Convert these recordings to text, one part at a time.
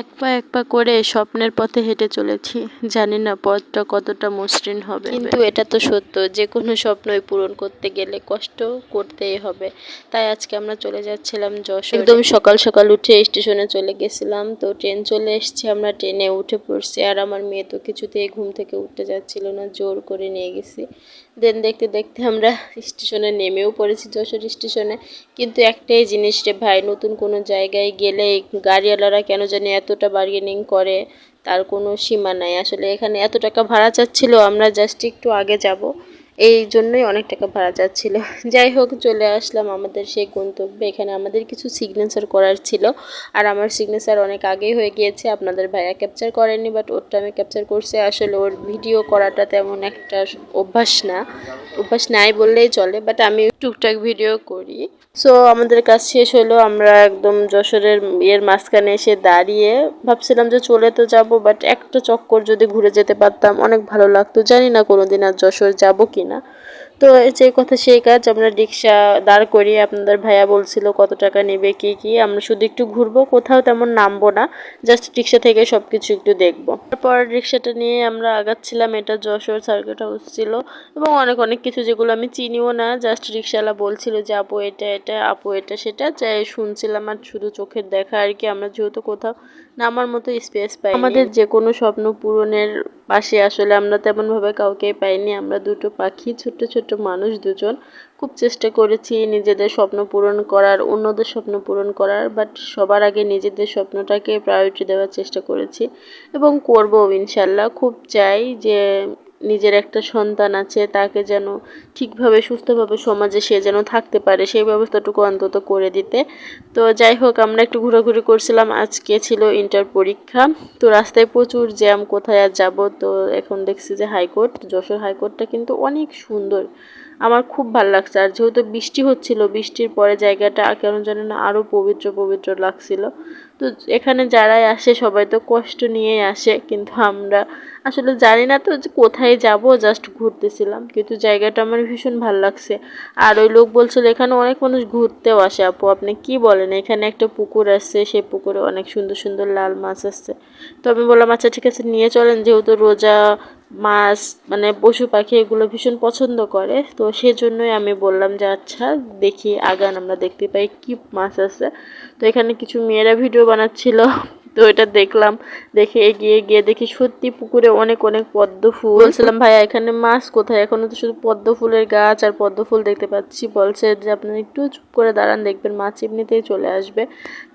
এক পা এক পা করে স্বপ্নের পথে হেঁটে চলেছি। জানি না পথটা কতটা মসৃণ হবে। কিন্তু এটা তো সত্য যে কোনো স্বপ্নই পূরণ করতে গেলে কষ্ট করতেই হবে। তাই আজকে আমরা চলে যাচ্ছিলাম যশোর। একদম সকাল সকাল উঠে স্টেশনে চলে গেছিলাম। তো ট্রেন চলে এসছে আমরা ট্রেনে উঠে পড়ছি। আর আমার মেয়ে তো কিছুতেই ঘুম থেকে উঠতে যাচ্ছিল না জোর করে নিয়ে গেছি। দেন দেখতে দেখতে আমরা স্টেশনে নেমেও পড়েছি যশোর স্টেশনে। কিন্তু একটাই জিনিস রে ভাই, নতুন কোনো জায়গায় গেলে গাড়িওয়ালারা কেন জানি এতটা বার্গেনিং করে, তার কোনো সীমা নাই। আসলে এখানে এত টাকা ভাড়া চাচ্ছিল, আমরা জাস্ট একটু আগে যাব। এই জন্যই অনেক টাকা ভাড়া যাচ্ছিল। যাই হোক, চলে আসলাম আমাদের সেই গন্তব্যে। এখানে আমাদের কিছু সিগনেচার করার ছিল। আর আমার সিগনেচার অনেক আগেই হয়ে গিয়েছে। আপনাদের ভাইয়া ক্যাপচার করেনি বাট ওরটা আমি ক্যাপচার করছি। আসলে ওর ভিডিও করাটা তেমন একটা অভ্যাস না। অভ্যাস নাই বললেই চলে বাট আমি টুকটাক ভিডিও করি। সো আমাদের কাজ শেষ হলো। আমরা একদম যশোরের ইয়ের মাঝখানে এসে দাঁড়িয়ে ভাবছিলাম যে চলে তো যাব বাট একটা চক্কর যদি ঘুরে যেতে পারতাম, অনেক ভালো লাগতো। জানি না কোনোদিন আর যশোর যাব কি না তো যে কথা সেই কাজ আমরা রিক্সা দাঁড় করিয়ে আপনাদের ভাইয়া বলছিল কত টাকা নেবে কি কি আমরা শুধু একটু ঘুরবো কোথাও তেমন নামবো না জাস্ট রিক্সা থেকে সব কিছু একটু দেখব। তারপর রিক্সাটা নিয়ে আমরা আগাচ্ছিলাম এটা যশোর সার্কিট হাউস ছিল এবং অনেক অনেক কিছু যেগুলো আমি চিনিও না জাস্ট রিক্সাওয়ালা বলছিল যে আপু এটা এটা আপু এটা সেটা। যাই শুনছিলাম আর শুধু চোখের দেখা আর কি আমরা যেহেতু কোথাও নামার মতো স্পেস পাই আমাদের যে কোনো স্বপ্ন পূরণের পাশে আসলে আমরা তেমনভাবে কাউকে পাইনি আমরা দুটো পাখি ছোট্ট ছোট্ট মানুষ দুজন খুব চেষ্টা করেছি নিজেদের স্বপ্ন পূরণ করার, অন্যদের স্বপ্ন পূরণ করার বাট সবার আগে নিজেদের স্বপ্নটাকে প্রায়োরিটি দেওয়ার চেষ্টা করেছি এবং করব ইনশাল্লাহ। খুব চাই যে নিজের একটা সন্তান আছে, তাকে যেন ঠিকভাবে, সুস্থভাবে সমাজে সে যেন থাকতে পারে, সেই ব্যবস্থাটুকু অন্তত করে দিতে। তো যাই হোক, আমরা একটু ঘোরাঘুরি করছিলাম, আজকে ছিল ইন্টার পরীক্ষা। তো রাস্তায় প্রচুর জ্যাম, কোথায় আর যাব? তো এখন দেখছি যে হাইকোর্ট, যশোর হাইকোর্টটা কিন্তু অনেক সুন্দর। আমার খুব ভালো লাগছে। আর যেহেতু বৃষ্টি হচ্ছিল, বৃষ্টির পরে জায়গাটা কেন জানি না আরও পবিত্র পবিত্র লাগছিল। তো এখানে যারাই আসে, সবাই তো কষ্ট নিয়েই আসে। কিন্তু আমরা আসলে জানি না তো যে কোথায় যাব জাস্ট ঘুরতেছিলাম। কিন্তু জায়গাটা আমার ভীষণ ভালো লাগছে। আর ওই লোক বলছিল, এখানে অনেক মানুষ ঘুরতেও আসে আপু, আপনি কি বলেন? এখানে একটা পুকুর আছে, সেই পুকুরে অনেক সুন্দর সুন্দর লাল মাছ আছে। তো আমি বললাম আচ্ছা ঠিক আছে, নিয়ে চলেন। যেহেতু রোজা মাছ মানে পশু পাখি এগুলো ভীষণ পছন্দ করে, তো সেজন্যই আমি বললাম যে আচ্ছা দেখি, আগান, আমরা দেখতে পাই কি মাছ আছে। তো এখানে কিছু মেয়েরা ভিডিও বানাচ্ছিল। তো এটা দেখলাম, দেখে এগিয়ে গিয়ে দেখি সত্যি পুকুরে অনেক অনেক পদ্ম ফুল। বলছিলাম, ভাইয়া, এখানে মাছ কোথায়? এখনও তো শুধু পদ্ম ফুলের গাছ আর পদ্ম ফুল দেখতে পাচ্ছি। বলছে যে আপনারা একটু চুপ করে দাঁড়ান, দেখবেন মাছ এমনিতেই চলে আসবে।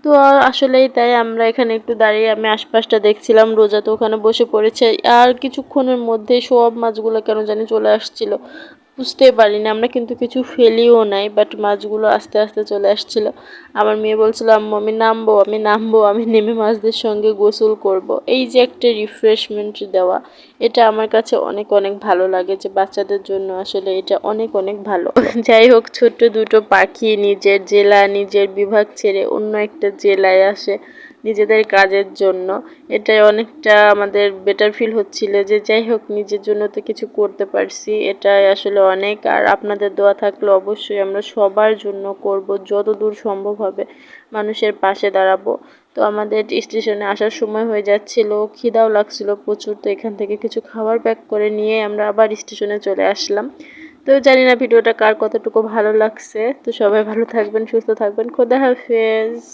তো আসলেই তাই, আমরা এখানে একটু দাঁড়িয়ে আমি আশপাশটা দেখছিলাম। রোজা তো ওখানে বসে পড়েছে। আর কিছুক্ষণের মধ্যে সব মাছগুলো কেন জানি চলে আসছিল। বুঝতে পারিনি। আমরা কিন্তু কিছু ফেলিও নাই বাট মাছগুলো আস্তে আস্তে চলে আসছিল। আমার মেয়ে বলছিল, আম্মু, আমি নামবো আমি নামবো, আমি নেমে মাছদের সঙ্গে গোসল করব। এই যে একটা রিফ্রেশমেন্ট দেওয়া, এটা আমার কাছে অনেক অনেক ভালো লাগে যে বাচ্চাদের জন্য আসলে এটা অনেক অনেক ভালো। যাই হোক, ছোট্ট দুটো পাখি নিজের জেলা, নিজের বিভাগ ছেড়ে অন্য একটা জেলায় আসে। নিজেদের কাজের জন্য। এটাই অনেকটা আমাদের বেটার ফিল হচ্ছিল যে, যাই হোক, নিজের জন্য তো কিছু করতে পারছি। এটাই আসলে অনেক। আর আপনাদের দোয়া থাকলে অবশ্যই আমরা সবার জন্য করব যত দূর সম্ভব হবে মানুষের পাশে দাঁড়াবো। তো আমাদের স্টেশনে আসার সময় হয়ে যাচ্ছিল, খিদাও লাগছিল প্রচুর। তো এখান থেকে কিছু খাবার প্যাক করে নিয়ে আমরা আবার স্টেশনে চলে আসলাম। তো জানি না ভিডিওটা কার কতটুকু ভালো লাগছে। তো সবাই ভালো থাকবেন, সুস্থ থাকবেন। খোদা হাফেজ।